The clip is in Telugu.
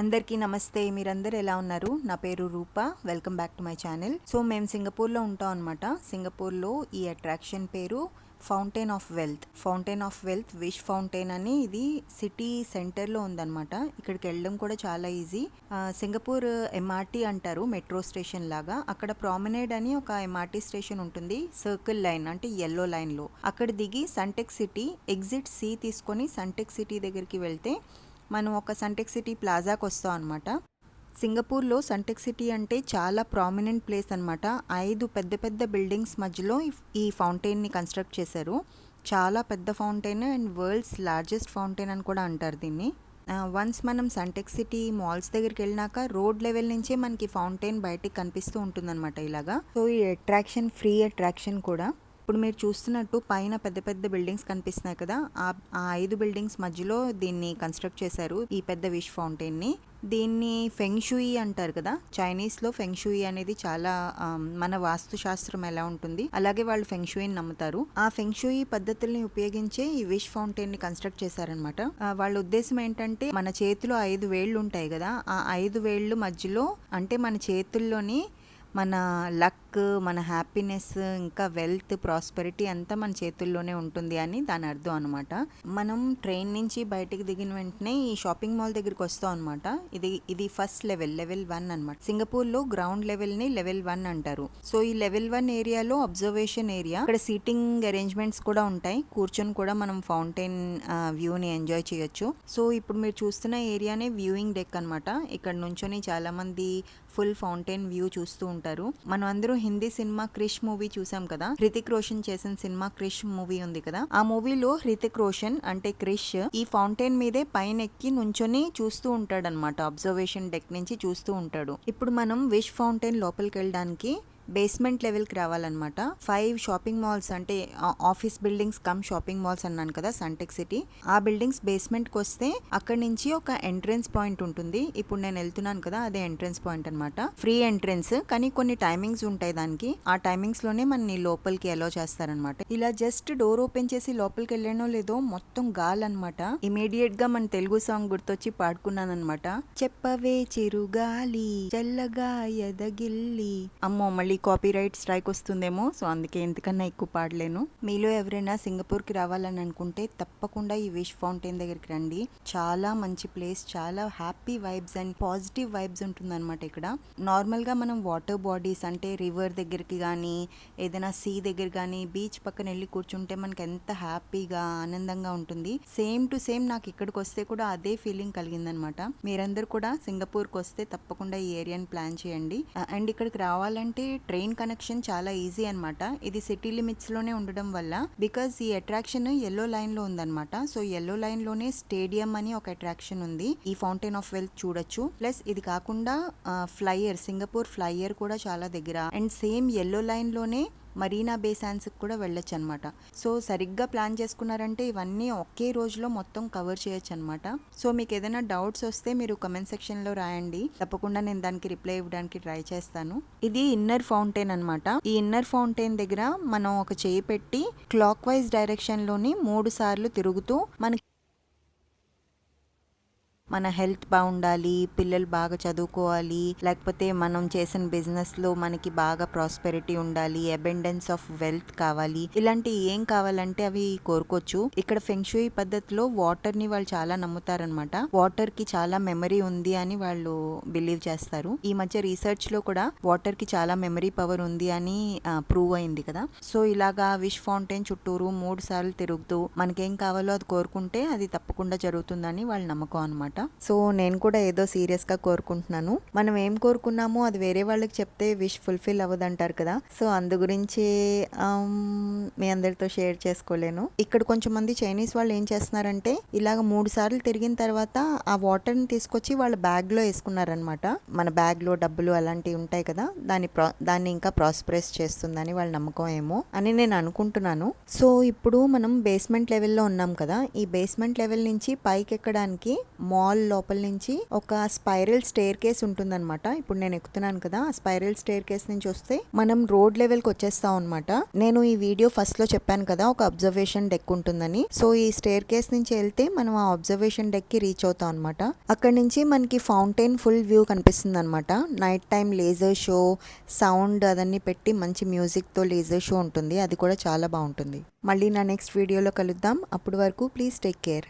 అందరికీ నమస్తే. మీరందరూ ఎలా ఉన్నారు? నా పేరు Roopa. Welcome back to my channel. So మేము సింగపూర్లో ఉంటాం అనమాట సింగపూర్లో ఈ అట్రాక్షన్ పేరు fountain of wealth. Fountain of wealth wish fountain అని ఇది సిటీ సెంటర్లో ఉందన్నమాట. ఇక్కడికి వెళ్ళడం కూడా చాలా ఈజీ. సింగపూర్ ఎంఆర్టీ అంటారు మెట్రో స్టేషన్ లాగా. అక్కడ ప్రామినేడ్ అని ఒక ఎంఆర్టీ స్టేషన్ ఉంటుంది సర్కిల్ లైన్ అంటే ఎల్లో లైన్లో అక్కడ దిగి సంటెక్ సిటీ ఎగ్జిట్ సి తీసుకొని సంటెక్ సిటీ దగ్గరికి వెళ్తే మనం ఒక సంటెక్ సిటీ ప్లాజాకి వస్తాం అనమాట సింగపూర్లో సంటెక్ సిటీ అంటే చాలా ప్రామినెంట్ ప్లేస్ అనమాట ఐదు పెద్ద పెద్ద బిల్డింగ్స్ మధ్యలో ఈ- ఫౌంటైన్ని కన్స్ట్రక్ట్ చేశారు. చాలా పెద్ద fountain and world's largest fountain అని కూడా అంటారు దీన్ని. వన్స్ మనం సంటెక్ సిటీ మాల్స్ దగ్గరికి వెళ్ళినాక రోడ్ లెవెల్ నుంచే మనకి ఫౌంటైన్ బయటికి కనిపిస్తూ ఉంటుందన్నమాట ఇలాగా. సో ఈ అట్రాక్షన్ ఫ్రీ అట్రాక్షన్ కూడా. ఇప్పుడు మీరు చూస్తున్నట్టు పైన పెద్ద పెద్ద బిల్డింగ్స్ కనిపిస్తున్నాయి కదా. ఆ ఆ ఐదు బిల్డింగ్స్ మధ్యలో దీన్ని కన్స్ట్రక్ట్ చేశారు ఈ పెద్ద విష్ ఫౌంటైన్ని. దీన్ని ఫెంగ్షుయి అంటారు కదా. చైనీస్లో ఫెంగ్షుయి అనేది చాలా మన వాస్తు శాస్త్రం ఎలా ఉంటుంది అలాగే వాళ్ళు ఫెంగ్షుయిని నమ్ముతారు. ఆ ఫెంగ్షుయి పద్ధతుల్ని ఉపయోగించే ఈ విష్ ఫౌంటైన్ని కన్స్ట్రక్ట్ చేశారనమాట వాళ్ళ ఉద్దేశం ఏంటంటే మన చేతిలో ఐదు వేళ్ళు ఉంటాయి కదా. ఆ ఐదు వేళ్ళు మధ్యలో అంటే మన చేతుల్లోని మన లక్ మన హ్యాపీనెస్ ఇంకా వెల్త్ ప్రాస్పెరిటీ అంతా మన చేతుల్లోనే ఉంటుంది అని దాని అర్థం అనమాట మనం ట్రైన్ నుంచి బయటకు దిగిన వెంటనే ఈ షాపింగ్ మాల్ దగ్గరికి వస్తాం అనమాట ఇది ఇది ఫస్ట్ లెవెల్ లెవెల్ వన్ అనమాట సింగపూర్లో గ్రౌండ్ లెవెల్ని లెవెల్ వన్ అంటారు. సో ఈ లెవెల్ వన్ ఏరియాలో అబ్జర్వేషన్ ఏరియా ఇక్కడ సీటింగ్ అరేంజ్మెంట్స్ కూడా ఉంటాయి. కూర్చొని కూడా మనం ఫౌంటైన్ వ్యూని ఎంజాయ్ చేయొచ్చు. సో ఇప్పుడు మీరు చూస్తున్న ఏరియానే వ్యూయింగ్ డెక్ అనమాట ఇక్కడ నుంచొని చాలామంది ఫుల్ ఫౌంటైన్ వ్యూ చూస్తూ ఉంటారు. మనం అందరూ హిందీ సినిమా క్రిష్ మూవీ చూసాం కదా? హృతిక్ రోషన్ చేసిన సినిమా క్రిష్ మూవీ ఉంది కదా? ఆ మూవీలో హృతిక్ రోషన్ అంటే క్రిష్ ఈ ఫౌంటైన్ మీదే పైన ఎక్కి నుంచొని చూస్తూ ఉంటాడు అనమాట అబ్జర్వేషన్ డెక్ నుంచి చూస్తూ ఉంటాడు. ఇప్పుడు మనం విష్ ఫౌంటైన్ లోపలికి వెళ్ళడానికి బేస్మెంట్ లెవెల్కి రావాలన్నమాట. ఫైవ్ షాపింగ్ మాల్స్ అంటే ఆ- office buildings come shopping malls అన్నాను కదా సంటెక్ సిటీ ఆ బిల్డింగ్స్ బేస్మెంట్కి వస్తే అక్కడి నుంచి ఒక ఎంట్రెన్స్ పాయింట్ ఉంటుంది. ఇప్పుడు నేను వెళ్తున్నాను కదా అదే ఎంట్రెన్స్ పాయింట్ అనమాట ఫ్రీ ఎంట్రెన్స్ కానీ కొన్ని టైమింగ్స్ ఉంటాయి దానికి. ఆ టైమింగ్స్లోనే మన లోపలికి అలో చేస్తారనమాట ఇలా జస్ట్ డోర్ ఓపెన్ చేసి లోపలికి వెళ్ళానో లేదో మొత్తం గాలి అనమాట ఇమీడియట్గా మన తెలుగు సాంగ్ గుర్తొచ్చి పాడుకున్నాను అనమాట చెప్పవే చిరుగాలి చల్లగా ఎదగిల్లి. అమ్మో మళ్ళీ కాపీ రైట్ స్ట్రైక్ వస్తుందేమో సో అందుకే ఎందుకన్నా ఎక్కువ పాడలేను. మీలో ఎవరైనా సింగపూర్కి రావాలని అనుకుంటే తప్పకుండా ఈ విష్ ఫౌంటైన్ దగ్గరికి రండి. చాలా మంచి ప్లేస్ చాలా happy vibes and positive vibes ఉంటుందన్నమాట ఇక్కడ. నార్మల్గా మనం వాటర్ బాడీస్ అంటే రివర్ దగ్గరికి కానీ ఏదైనా సీ దగ్గర కానీ బీచ్ పక్కన వెళ్ళి కూర్చుంటే మనకి ఎంత హ్యాపీగా ఆనందంగా ఉంటుంది. సేమ్ టు సేమ్ నాకు ఇక్కడికి వస్తే కూడా అదే ఫీలింగ్ కలిగిందనమాట మీరందరూ కూడా సింగపూర్కి వస్తే తప్పకుండా ఈ ఏరియాని ప్లాన్ చేయండి. అండ్ ఇక్కడికి రావాలంటే ట్రైన్ కనెక్షన్ చాలా ఈజీ అన్నమాట. ఇది సిటీ లిమిట్స్లోనే ఉండడం వల్ల బికాజ్ ఈ అట్రాక్షన్ ఎల్లో లైన్లో ఉందన్నమాట. సో ఎల్లో లైన్లోనే స్టేడియం అని ఒక అట్రాక్షన్ ఉంది. ఈ ఫౌంటైన్ ఆఫ్ వెల్త్ చూడొచ్చు. ప్లస్ ఇది కాకుండా ఫ్లైయర్ సింగపూర్ ఫ్లైయర్ కూడా చాలా దగ్గర. అండ్ సేమ్ ఎల్లో లైన్లోనే మరీనా బే శాన్స్కి కూడా వెళ్ళొచ్చు అనమాట సో సరిగ్గా ప్లాన్ చేసుకున్నారంటే ఇవన్నీ ఒకే రోజులో మొత్తం కవర్ చేయొచ్చు అనమాట సో మీకు ఏదైనా డౌట్స్ వస్తే మీరు కమెంట్ సెక్షన్లో రాయండి. తప్పకుండా నేను దానికి రిప్లై ఇవ్వడానికి ట్రై చేస్తాను. ఇది ఇన్నర్ ఫౌంటైన్ అన్నమాట ఈ ఇన్నర్ ఫౌంటైన్ దగ్గర మనం ఒక చేయి పెట్టి క్లాక్ వైజ్ డైరెక్షన్లోని మూడు సార్లు తిరుగుతూ మనకి మన హెల్త్ బాగుండాలి పిల్లలు బాగా చదువుకోవాలి లేకపోతే మనం చేసిన బిజినెస్లో మనకి బాగా ప్రాస్పెరిటీ ఉండాలి అబెండెన్స్ ఆఫ్ వెల్త్ కావాలి. ఇలాంటి ఏం కావాలంటే అవి కోరుకోవచ్చు. ఇక్కడ ఫెంక్షుయి పద్ధతిలో వాటర్ని వాళ్ళు చాలా నమ్ముతారనమాట వాటర్కి చాలా మెమరీ ఉంది అని వాళ్ళు బిలీవ్ చేస్తారు. ఈ మధ్య రీసెర్చ్లో కూడా వాటర్కి చాలా మెమరీ పవర్ ఉంది అని ప్రూవ్ అయింది కదా. సో ఇలాగా విష్ ఫౌంటైన్ చుట్టూరు మూడు సార్లు తిరుగుతూ మనకేం కావాలో అది కోరుకుంటే అది తప్పకుండా జరుగుతుందని వాళ్ళ నమ్మకం అనమాట సో నేను కూడా ఏదో సీరియస్గా కోరుకుంటున్నాను. మనం ఏం కోరుకున్నామో అది వేరే వాళ్ళకి చెప్తే విష్ ఫుల్ఫిల్ అవ్వదంటారు కదా. సో అందు గురించి మీ అందరితో షేర్ చేసుకోలేను. ఇక్కడ కొంచెం మంది చైనీస్ వాళ్ళు ఏం చేస్తున్నారంటే ఇలాగ మూడు సార్లు తిరిగిన తర్వాత ఆ వాటర్ని తీసుకొచ్చి వాళ్ళ బ్యాగ్లో వేసుకున్నారనమాట మన బ్యాగ్లో డబ్బులు అలాంటివి ఉంటాయి కదా దాన్ని ప్రా దాన్ని ఇంకా ప్రాస్ప్రెస్ చేస్తుందని వాళ్ళ నమ్మకం ఏమో అని నేను అనుకుంటున్నాను. సో ఇప్పుడు మనం బేస్మెంట్ లెవెల్లో ఉన్నాం కదా ఈ బేస్మెంట్ లెవెల్ నుంచి పైకి ఎక్కడానికి మాల్ మాల్ లోపల నుంచి ఒక స్పైరల్ స్టేర్ కేస్ ఉంటుందన్నమాట. ఇప్పుడు నేను ఎక్కుతున్నాను కదా ఆ స్పైరల్ స్టేర్ కేస్ నుంచి వస్తే మనం రోడ్ లెవెల్కి వచ్చేస్తాం అనమాట నేను ఈ వీడియో ఫస్ట్లో చెప్పాను కదా ఒక అబ్జర్వేషన్ డెక్ ఉంటుందని. సో ఈ స్టేర్ కేస్ నుంచి వెళ్తే మనం ఆ అబ్జర్వేషన్ డెక్కి రీచ్ అవుతాం అనమాట అక్కడ నుంచి మనకి ఫౌంటైన్ ఫుల్ వ్యూ కనిపిస్తుంది అనమాట night time laser show sound అదన్నీ పెట్టి మంచి మ్యూజిక్తో లేజర్ షో ఉంటుంది. అది కూడా చాలా బాగుంటుంది. మళ్ళీ నా నెక్స్ట్ వీడియోలో కలుద్దాం. అప్పటి వరకు ప్లీజ్ టేక్ కేర్.